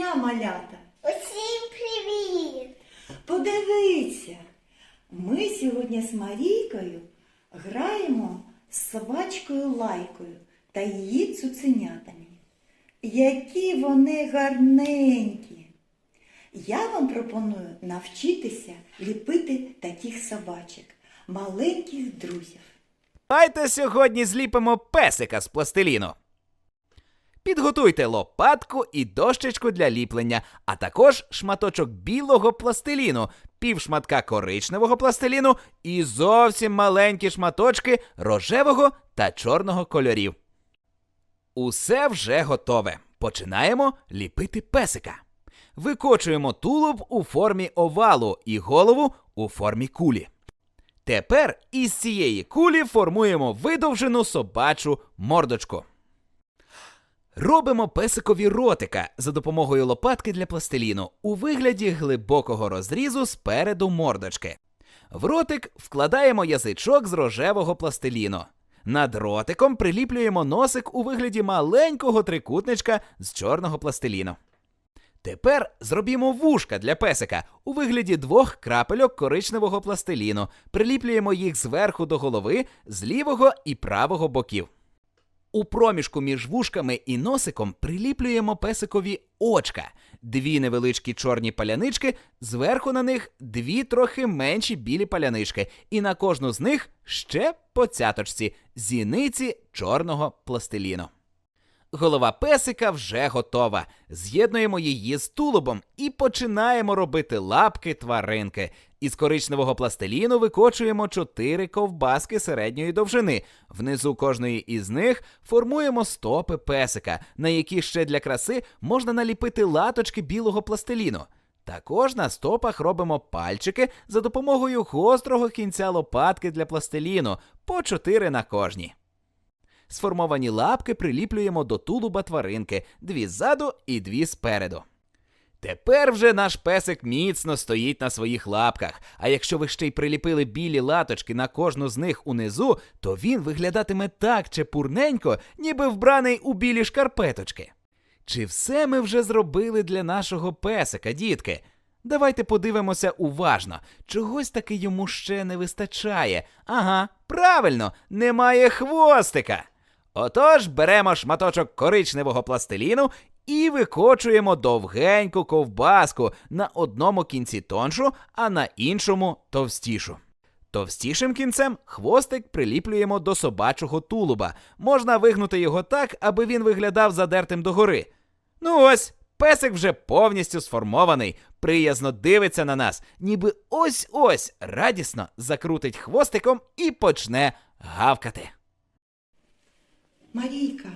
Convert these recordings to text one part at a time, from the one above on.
дня, малята! Усім привіт! Подивіться, ми сьогодні з Марійкою граємо з собачкою лайкою та її цуценятами. Які вони гарненькі! Я вам пропоную навчитися ліпити таких собачок, маленьких друзів. Давайте сьогодні зліпимо песика з пластиліну. Підготуйте лопатку і дощечку для ліплення, а також шматочок білого пластиліну, півшматка коричневого пластиліну і зовсім маленькі шматочки рожевого та чорного кольорів. Усе вже готове. Починаємо ліпити песика. Викочуємо тулуб у формі овалу і голову у формі кулі. Тепер із цієї кулі формуємо видовжену собачу мордочку. Робимо песикові ротика за допомогою лопатки для пластиліну у вигляді глибокого розрізу спереду мордочки. В ротик вкладаємо язичок з рожевого пластиліну. Над ротиком приліплюємо носик у вигляді маленького трикутничка з чорного пластиліну. Тепер зробімо вушка для песика у вигляді двох крапельок коричневого пластиліну. Приліплюємо їх зверху до голови з лівого і правого боків. У проміжку між вушками і носиком приліплюємо песикові очка, дві невеличкі чорні палянички, зверху на них дві трохи менші білі палянички, і на кожну з них ще по цяточці зіниці чорного пластиліну. Голова песика вже готова. З'єднуємо її з тулубом і починаємо робити лапки тваринки. Із коричневого пластиліну викочуємо чотири ковбаски середньої довжини. Внизу кожної із них формуємо стопи песика, на які ще для краси можна наліпити латочки білого пластиліну. Також на стопах робимо пальчики за допомогою гострого кінця лопатки для пластиліну, по чотири на кожній. Сформовані лапки приліплюємо до тулуба тваринки, дві ззаду і дві спереду. Тепер вже наш песик міцно стоїть на своїх лапках, а якщо ви ще й приліпили білі латочки на кожну з них унизу, то він виглядатиме так чепурненько, ніби вбраний у білі шкарпеточки. Чи все ми вже зробили для нашого песика, дітки? Давайте подивимося уважно. Чогось таки йому ще не вистачає. Ага, правильно, немає хвостика. Отож, беремо шматочок коричневого пластиліну і викочуємо довгеньку ковбаску на одному кінці тоншу, а на іншому товстішу. Товстішим кінцем хвостик приліплюємо до собачого тулуба. Можна вигнути його так, аби він виглядав задертим догори. Ну ось, песик вже повністю сформований, приязно дивиться на нас, ніби ось-ось радісно закрутить хвостиком і почне гавкати. Марійка,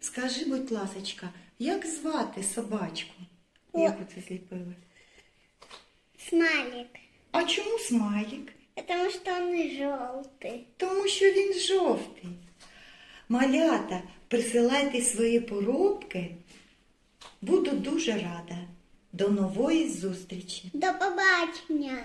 скажи, будь ласочка, як звати собачку, яку ти зліпила? Смайлик. А чому смайлик? Потому что он желтый. Тому що він жовтий. Малята, присилайте свої поробки. Буду дуже рада. До нової зустрічі! До побачення.